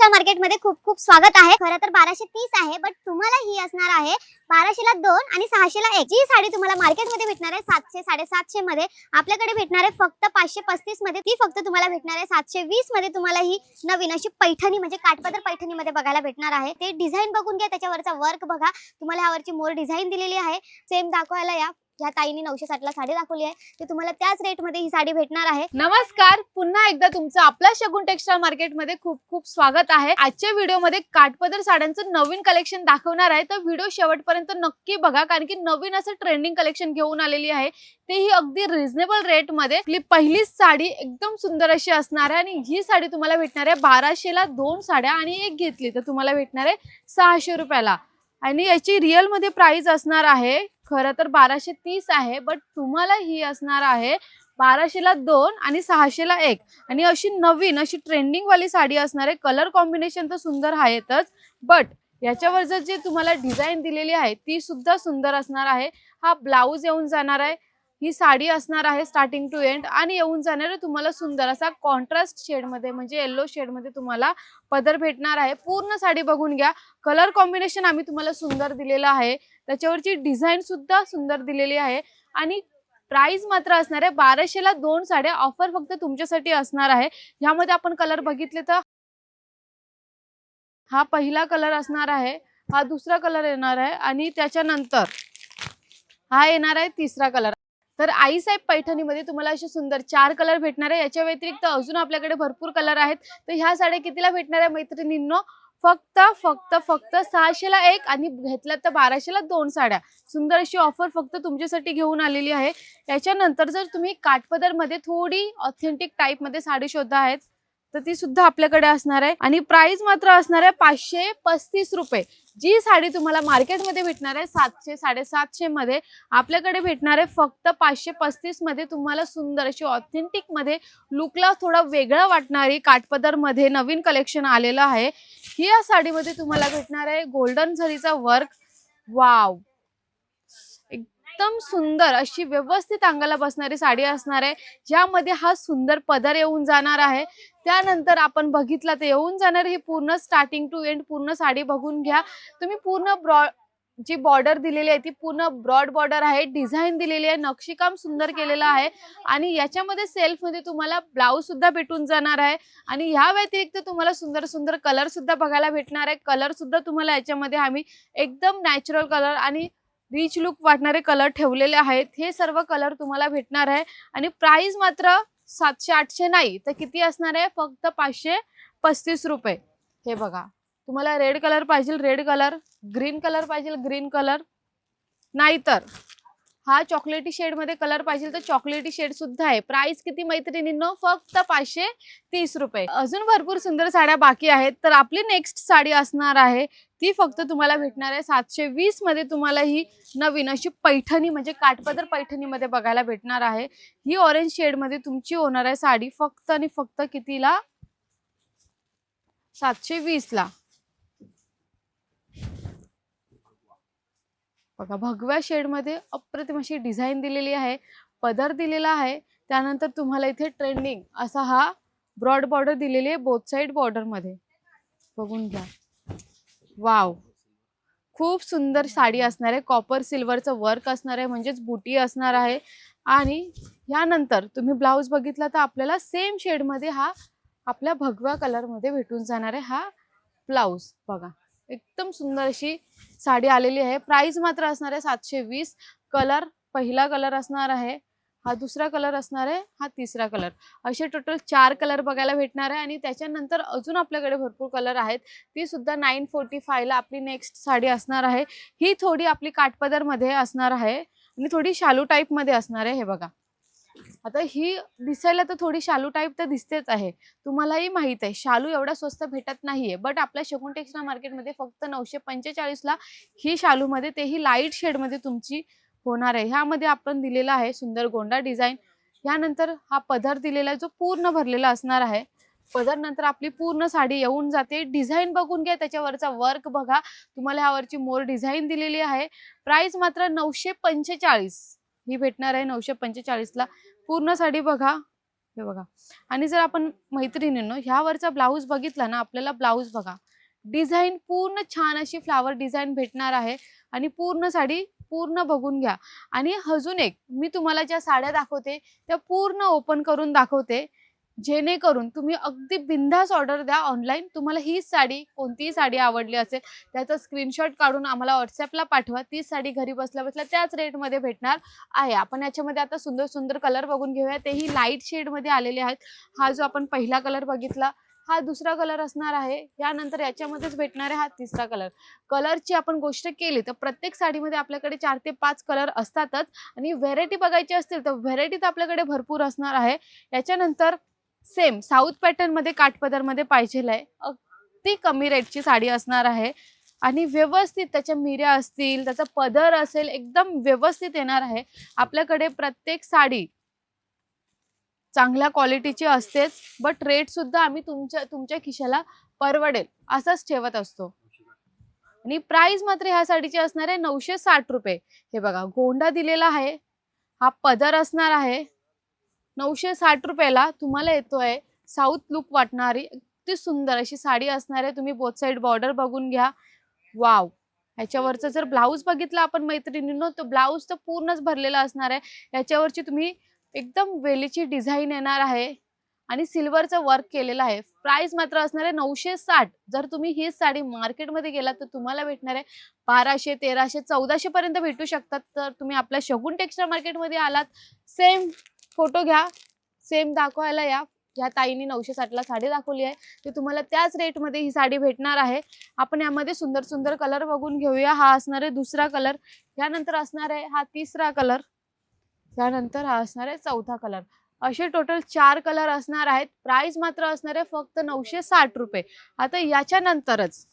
महाराष्ट्र मार्केटमध्ये खूप खूप स्वागत आहे. खरं तर बाराशे तीस आहे बट तुम्हाला ही असणार आहे बाराशेला दोन आणि सहाशेला एक. जी साडी तुम्हाला मार्केटमध्ये भेटणार आहे सातशे साडेसातशे मध्ये. आपल्याकडे भेटणार आहे फक्त पाचशे पस्तीसमध्ये. ती फक्त तुम्हाला भेटणार आहे सातशे वीसमध्ये. तुम्हाला ही नवीन अशी पैठणी म्हणजे काठपदर पैठणी मध्ये बघायला भेटणार आहे. ते डिझाईन बघून घ्या त्याच्यावरचा वर्क बघा. तुम्हाला ह्यावरची मोर डिझाईन दिलेली आहे. सेम दाखवायला या. ह्या ताईने नऊशे साठला साडी दाखवली आहे. ती तुम्हाला त्याच रेटमध्ये ही साडी भेटणार आहे. नमस्कार. पुन्हा एकदा तुमचं आपल्या शगुन टेक्सटाईल मार्केटमध्ये खूप खूप स्वागत आहे. आजच्या व्हिडिओमध्ये काठपदर साड्यांचं नवीन कलेक्शन दाखवणार आहे. तर व्हिडिओ शेवटपर्यंत नक्की बघा कारण की नवीन असं ट्रेंडिंग कलेक्शन घेऊन आलेली आहे. तेही अगदी रिझनेबल रेटमध्ये आपली पहिलीच साडी एकदम सुंदर अशी असणार आहे आणि ही साडी तुम्हाला भेटणार आहे बाराशेला दोन साड्या आणि एक घेतली तर तुम्हाला भेटणार आहे सहाशे रुपयाला. आणि याची रिअलमध्ये प्राइस असणार आहे खरं तर बाराशे तीस आहे बट तुम्हाला ही असणार आहे बाराशेला दोन आणि सहाशेला एक. आणि अशी नवीन अशी ट्रेंडिंगवाली साडी असणार आहे. कलर कॉम्बिनेशन तर सुंदर आहेतच बट याच्यावर जर जे तुम्हाला डिझाईन दिलेली आहे ती सुद्धा सुंदर असणार आहे. हा ब्लाऊज येऊन जाणार आहे. ही साडी असणार आहे स्टार्टिंग टू एंड आणि येऊन जाणार तुम्हाला सुंदर असा कॉन्ट्रास्ट शेडमध्ये म्हणजे येल्लो शेडमध्ये तुम्हाला पदर भेटणार आहे. पूर्ण साडी बघून घ्या. कलर कॉम्बिनेशन आम्ही तुम्हाला सुंदर दिलेलं आहे. त्याच्यावरची डिझाईन सुद्धा सुंदर दिलेली आहे. आणि प्राइस मात्र असणार आहे. बाराशेला दोन साड्या ऑफर फक्त तुमच्यासाठी असणार आहे. ह्यामध्ये आपण कलर बघितले तर हा पहिला कलर असणार आहे. हा दुसरा कलर येणार आहे. आणि त्याच्यानंतर हा येणार आहे तिसरा कलर तर आईसाहेब पैठणीमध्ये तुम्हाला असे सुंदर चार कलर भेटणार आहे. याच्या व्यतिरिक्त अजून आपल्याकडे भरपूर कलर आहेत. तर ह्या साड्या कितीला भेटणार आहे मैत्रिणींनो? फक्त फक्त फक्त सहाशेला एक आणि घेतल्या तर बाराशेला दोन साड्या. सुंदर अशी ऑफर फक्त तुमच्यासाठी घेऊन आलेली आहे. त्याच्यानंतर जर तुम्ही काठपदरमध्ये थोडी ऑथेंटिक टाईपमध्ये साडी शोधता आहेत तर ती सुद्धा आपल्याकडे असणार आहे. आणि प्राइस मात्र असणार आहे पाचशे पस्तीस रुपये. जी साडी तुम्हाला मार्केटमध्ये भेटणार आहे सातशे साडेसातशे मध्ये आपल्याकडे भेटणार आहे फक्त पाचशे पस्तीसमध्ये. तुम्हाला सुंदर अशी ऑथेंटिकमध्ये लुकला थोडा वेगळा वाटणारी काठपदरमध्ये नवीन कलेक्शन आलेलं आहे. ही या साडीमध्ये तुम्हाला भेटणार आहे गोल्डन झरीचा वर्क वाव एकदम सुंदर अशी व्यवस्थित अंगाला बसणारी साडी असणार आहे. ज्यामध्ये हा सुंदर पदर येऊन जाणार आहे. त्यानंतर आपण बघितला तर येऊन जाणार ही पूर्ण स्टार्टिंग टू एंड पूर्ण साडी बघून घ्या. तुम्ही पूर्ण ब्रॉड जी बॉर्डर दिलेली आहे ती पूर्ण ब्रॉड बॉर्डर आहे. डिझाईन दिलेली आहे. नक्षीकाम सुंदर केलेलं आहे. आणि याच्यामध्ये सेल्फमध्ये तुम्हाला ब्लाऊज सुद्धा भेटून जाणार आहे. आणि ह्या व्यतिरिक्त तुम्हाला सुंदर सुंदर कलर सुद्धा बघायला भेटणार आहे. कलर सुद्धा तुम्हाला याच्यामध्ये आम्ही एकदम नॅचरल कलर आणि रिच लुक वाटणारे कलर ठेवलेले आहेत. हे सर्व कलर तुम्हाला भेटणार आहे. आणि प्राइस मात्र सातशे आठशे नाही तर किती असणार आहे? फक्त पाचशे पस्तीस रुपये. हे बघा. तुम्हाला रेड कलर पाहिजे रेड कलर ग्रीन कलर पाहिजे ग्रीन कलर नाहीतर हा चॉकलेटी शेडमध्ये कलर पाहिजे तर चॉकलेटी शेड सुद्धा आहे. प्राइस किती मैत्रिणींनो? फक्त पाचशे तीस रुपये. अजून भरपूर सुंदर साड्या बाकी आहेत. तर आपली नेक्स्ट साडी असणार आहे. ती फक्त तुम्हाला भेटणार आहे. सातशे वीसमध्ये तुम्हाला ही नवीन अशी पैठणी म्हणजे काठपदर पैठणीमध्ये बघायला भेटणार आहे. ही ऑरेंज शेडमध्ये तुमची होणार आहे साडी फक्त आणि फक्त कितीला? सातशे वीस बघा भगव्या शेडमध्ये अप्रतिम अशी डिझाईन दिलेली आहे पदर दिलेला आहे. त्यानंतर तुम्हाला इथे ट्रेंडिंग असा हा ब्रॉड बॉर्डर दिलेली आहे बोथ साईड बॉर्डरमध्ये बघून घ्या. वाव! खूप सुंदर साडी असणार आहे. कॉपर सिल्वरचं वर्क असणार आहे म्हणजेच बुटी असणार आहे. आणि यानंतर तुम्ही ब्लाऊज बघितला तर आपल्याला सेम शेडमध्ये हा आपल्या भगव्या कलरमध्ये भेटून जाणार आहे हा ब्लाऊज. बघा. एकदम सुंदर अशी साडी आलेली आहे. प्राइस मात्र असणार आहे सातशे वीस. कलर पहिला कलर असणार आहे. हा दुसरा कलर असणार आहे. हा तिसरा कलर असे टोटल चार कलर बघायला भेटणार आहे आणि त्याच्यानंतर अजून आपल्याकडे भरपूर कलर आहेत. ती सुद्धा नाईन फोर्टी फायला आपली नेक्स्ट साडी असणार आहे. ही थोडी आपली काठपदरमध्ये असणार आहे आणि थोडी शालू टाईपमध्ये असणार आहे हे बघा. आता ही दिसायला तर थोडी शालू टाईप तर दिसतेच आहे. तुम्हालाही माहीत आहे शालू एवढा स्वस्त भेटत नाहीये बट आपल्या शगुन टेक्सटाईल मार्केटमध्ये फक्त नऊशे पंचेचाळीसला ही शालूमध्ये तेही लाइट शेडमध्ये तुमची होणार आहे. ह्यामध्ये आपण दिलेला आहे सुंदर गोंडा डिझाईन यानंतर हा पदर दिलेला आहे जो पूर्ण भरलेला असणार आहे. पदर नंतर आपली पूर्ण साडी येऊन जाते. डिझाईन बघून घ्या त्याच्यावरचा वर्क बघा. तुम्हाला ह्यावरची मोर डिझाईन दिलेली आहे. प्राइस मात्र नऊशे पंचेचाळीस. ही भेटणार आहे नऊशे पंचेचाळीसला पूर्ण साडी बघा. हे बघा. आणि जर आपण मैत्रिणींनो ह्यावरचा ब्लाऊज बघितला ना आपल्याला ब्लाऊज बघा. डिझाईन पूर्ण छान अशी फ्लावर डिझाईन भेटणार आहे. आणि पूर्ण साडी पूर्ण बघून घ्या. आणि अजून एक मी तुम्हाला ज्या साड्या दाखवते त्या पूर्ण ओपन करून दाखवते. जेणेकरून तुम्ही अगदी बिंदास ऑर्डर द्या ऑनलाईन तुम्हाला हीच साडी कोणतीही साडी आवडली असेल त्याचा स्क्रीनशॉट काढून आम्हाला व्हॉट्सअपला पाठवा. तीच साडी घरी बसल्या बसल्या त्याच रेटमध्ये भेटणार आहे. आपण याच्यामध्ये आता सुंदर सुंदर कलर बघून घेऊया. तेही लाइट शेडमध्ये आलेले आहेत. हा जो आपण पहिला कलर बघितला हा दुसरा कलर असणार आहे. यानंतर याच्यामध्येच भेटणार आहे हा तिसरा कलर कलरची आपण गोष्ट केली तर प्रत्येक साडीमध्ये आपल्याकडे चार ते पाच कलर असतातच. आणि व्हेरायटी बघायची असतील तर व्हेरायटी तर आपल्याकडे भरपूर असणार आहे. याच्यानंतर सेम साऊथ पॅटर्नमध्ये काठपदरमध्ये पाहिजे आहे. अगदी कमी रेटची साडी असणार आहे. आणि व्यवस्थित त्याच्या मिऱ्या असतील त्याचा पदर असेल एकदम व्यवस्थित येणार आहे. आपल्याकडे प्रत्येक साडी चांगल्या क्वालिटीची असतेच बट रेट सुद्धा आम्ही तुमच्या तुमच्या खिशाला परवडेल असंच ठेवत असतो. आणि प्राइस मात्र ह्या साडीची असणार आहे नऊशे साठ रुपये. हे बघा गोंडा दिलेला आहे. हा पदर असणार आहे. नऊशे साठ रुपयाला तुम्हाला येतोय साऊथ लुक वाटणारी अगदी सुंदर अशी साडी असणार आहे. तुम्ही बोथ साईड बॉर्डर बघून घ्या. वाव ह्याच्यावरचं जर ब्लाऊज बघितला आपण मैत्रिणींनो तो ब्लाऊज तर पूर्णच भरलेला असणार आहे. याच्यावरची तुम्ही एकदम वेलीची डिझाईन येणार आहे आणि सिल्वरचं वर्क केलेलं आहे. प्राइस मात्र असणार आहे नऊशे साठ. जर तुम्ही ही साडी मार्केटमध्ये गेलात तर तुम्हाला भेटणार आहे बाराशे तेराशे चौदाशे पर्यंत भेटू शकतात. तर तुम्ही आपल्या शगुन टेक्स्टाईल मार्केटमध्ये आलात सेम फोटो घ्या. सेम दाखवायला या. ह्या ताईने नऊशे साठला साडी दाखवली आहे. ती तुम्हाला त्याच रेटमध्ये ही साडी भेटणार आहे. आपण यामध्ये सुंदर सुंदर कलर बघून घेऊया. हा असणार आहे दुसरा कलर ह्यानंतर असणार आहे हा तिसरा कलर त्यानंतर हा असणार आहे चौथा कलर असे टोटल चार कलर असणार आहेत. प्राइस मात्र असणार आहे फक्त नऊशे साठ रुपये. आता याच्यानंतरच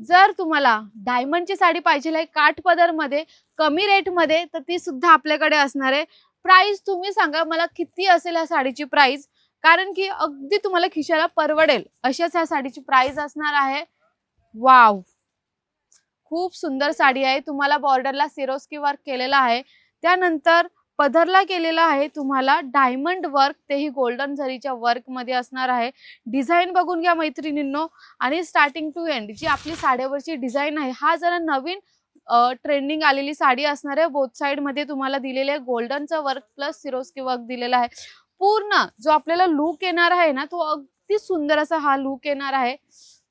जर तुम्हाला डायमंडची साडी पाहिजे आहे काठ पदरमध्ये कमी रेटमध्ये तर ती सुद्धा आपल्याकडे असणार आहे. प्राइस तुम्ही सांगा मला किती असेल या साडीची प्राइस कारण की अगदी तुम्हाला खिशाला परवडेल. अशाच ह्या साडीची प्राइस असणार आहे. वाव खूप सुंदर साडी आहे. तुम्हाला बॉर्डरला सिरोस्की वर्क केलेला आहे. त्यानंतर पदरला केलेला आहे. तुम्हाला डायमंड वर्क तेही गोल्डन झरीच्या वर्कमध्ये असणार आहे. डिझाईन बघून घ्या मैत्रिणींनो. आणि स्टार्टिंग टू एंड जी आपली साड्यावरची डिझाईन आहे हा जरा नवीन ट्रेंडिंग आलेली साडी असणार आहे. बोथ साइडमध्ये तुम्हाला दिलेले आहे. गोल्डनचं वर्क प्लस सिरोस्की वर्क दिलेला आहे. पूर्ण जो आपल्याला लुक येणार आहे ना तो अगदी सुंदर असा हा लुक येणार आहे.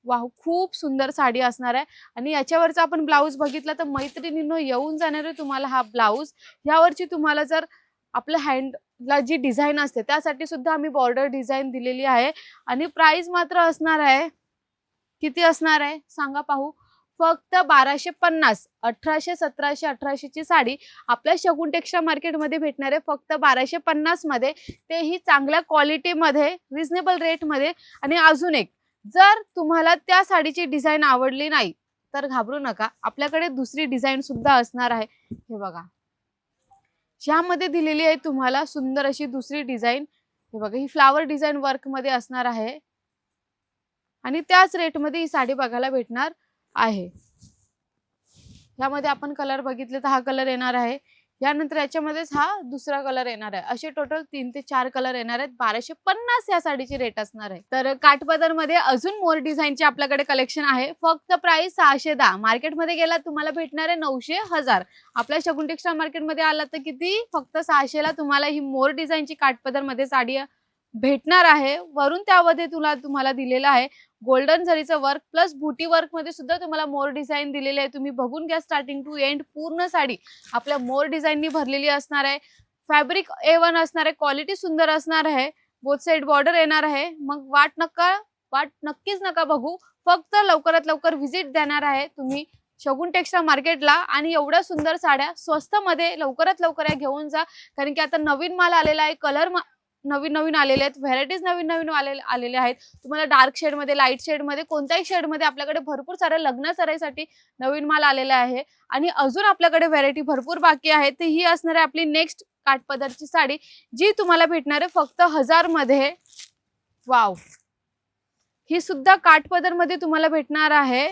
वाह खूप सुंदर साडी असणार आहे. आणि याच्यावरचा आपण ब्लाऊज बघितला तर मैत्रिणींनो येऊन जाणार आहे तुम्हाला हा ब्लाऊज यावरची तुम्हाला जर आपलं हँडला जी डिझाईन असते त्यासाठी सुद्धा आम्ही बॉर्डर डिझाईन दिलेली आहे. आणि प्राइस मात्र असणार आहे. किती असणार आहे? सांगा पाहू. फक्त बाराशे पन्नास अठराशे सतराशे अठराशेची साडी आपल्या शगुन टेक्स्टा मार्केटमध्ये भेटणार आहे फक्त बाराशे पन्नासमध्ये. तेही चांगल्या क्वालिटीमध्ये रिजनेबल रेटमध्ये आणि अजून एक जर तुम्हाला त्या साडीची डिझाईन आवडली नाही तर घाबरू नका. आपल्याकडे दुसरी डिझाईन सुद्धा असणार आहे. हे बघा. ह्यामध्ये दिलेली आहे तुम्हाला सुंदर अशी दुसरी डिझाईन हे बघा ही फ्लावर डिझाईन वर्कमध्ये असणार आहे. आणि त्याच रेटमध्ये ही साडी बघायला भेटणार. आहे. ह्यामध्ये आपण कलर बघितले तर हा कलर येणार आहे. यानंतर याच्यामध्येच हा दुसरा कलर येणार आहे. असे टोटल तीन ते चार कलर येणार आहेत. बाराशे पन्नास या साडीची रेट असणार आहे. तर काठपदरमध्ये अजून मोर डिझाईनचे आपल्याकडे कलेक्शन आहे. फक्त प्राइस सहाशे दहा. मार्केटमध्ये गेला तुम्हाला भेटणार आहे नऊशे हजार. आपल्या शगुन टेक्स्टाईल मार्केटमध्ये आला तर किती? फक्त सहाशेला तुम्हाला ही मोर डिझाईनची काठपदरमध्ये साडी भेटणार आहे. वरून त्यामध्ये तुला तुम्हाला दिलेलं आहे. गोल्डन झरीचं वर्क प्लस बुटी वर्कमध्ये सुद्धा तुम्हाला मोर डिझाईन दिलेले आहे. तुम्ही बघून घ्या स्टार्टिंग टू एंड पूर्ण साडी. आपल्या मोर डिझाईननी भरलेली असणार आहे. फॅब्रिक ए वन असणार आहे. क्वालिटी सुंदर असणार आहे. बोथ साईड बॉर्डर येणार आहे. मग वाट नका वाट नक्कीच नका बघू. फक्त लवकरात लवकर व्हिजिट देणार आहे. तुम्ही शगुन टेक्स्टाईल मार्केटला आणि एवढ्या सुंदर साड्या स्वस्त मध्ये लवकरात लवकर या घेऊन जा. कारण की आता नवीन माल आलेला आहे. कलर मा नवीन नवीन आलेले आहेत. व्हरायटीज नवीन नवीन आले आलेले आहेत. तुम्हाला डार्क शेडमध्ये लाइट शेडमध्ये कोणत्याही शेडमध्ये आपल्याकडे भरपूर साऱ्या लग्न सराईसाठी नवीन माल आलेला आहे. आणि अजून आपल्याकडे व्हरायटी भरपूर बाकी आहे तर ही असणार आहे आपली नेक्स्ट काठपदरची साडी जी तुम्हाला भेटणार आहे फक्त हजारमध्ये. वाव ही सुद्धा काठपदरमध्ये तुम्हाला भेटणार आहे.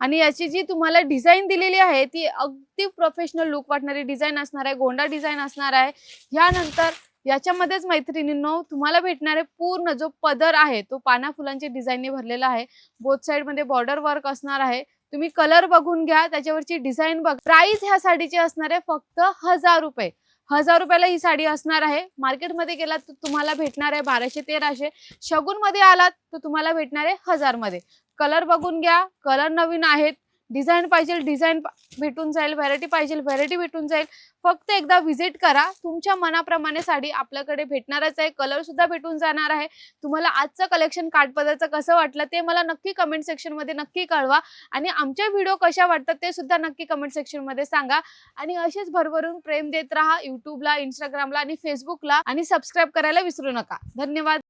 आणि याची जी तुम्हाला डिझाईन दिलेली आहे ती अगदी प्रोफेशनल लुक वाटणारी डिझाईन असणार आहे. गोंडा डिझाईन असणार आहे. ह्यानंतर याच्यामध्येच मैत्रिणींनो तुम्हाला भेटणारे पूर्ण जो पदर आहे तो पाना फुलांच्या डिझाईनने भरलेला आहे. बोथ साईडमध्ये बॉर्डर वर्क असणार आहे. तुम्ही कलर बघून घ्या त्याच्यावरची डिझाईन बघ. प्राइस ह्या साडीची असणार आहे फक्त हजार रुपये. हजार रुपयाला ही साडी असणार आहे. मार्केटमध्ये गेलात तर तुम्हाला भेटणार आहे बाराशे तेराशे. शगुनमध्ये आलात तर तुम्हाला भेटणार आहे हजारमध्ये. कलर बघून घ्या. कलर नवीन आहेत. डिझाईन पाहिजे डिझाईन भेटून जाईल व्हरायटी पाहिजे व्हरायटी भेटून जाईल. फक्त एकदा व्हिजिट करा. तुमच्या मनाप्रमाणे साडी आपल्याकडे भेटणारच आहे. कलर सुद्धा भेटून जाणार आहे. तुम्हाला आजचं कलेक्शन काठपदरचं कसं वाटलं ते मला नक्की कमेंट सेक्शनमध्ये नक्की कळवा. आणि आमचे व्हिडिओ कशा वाटतात ते सुद्धा नक्की कमेंट सेक्शनमध्ये सांगा. आणि असेच भरभरून प्रेम देत राहा युट्यूबला इंस्टाग्रामला आणि फेसबुकला आणि सबस्क्राईब करायला विसरू नका. धन्यवाद.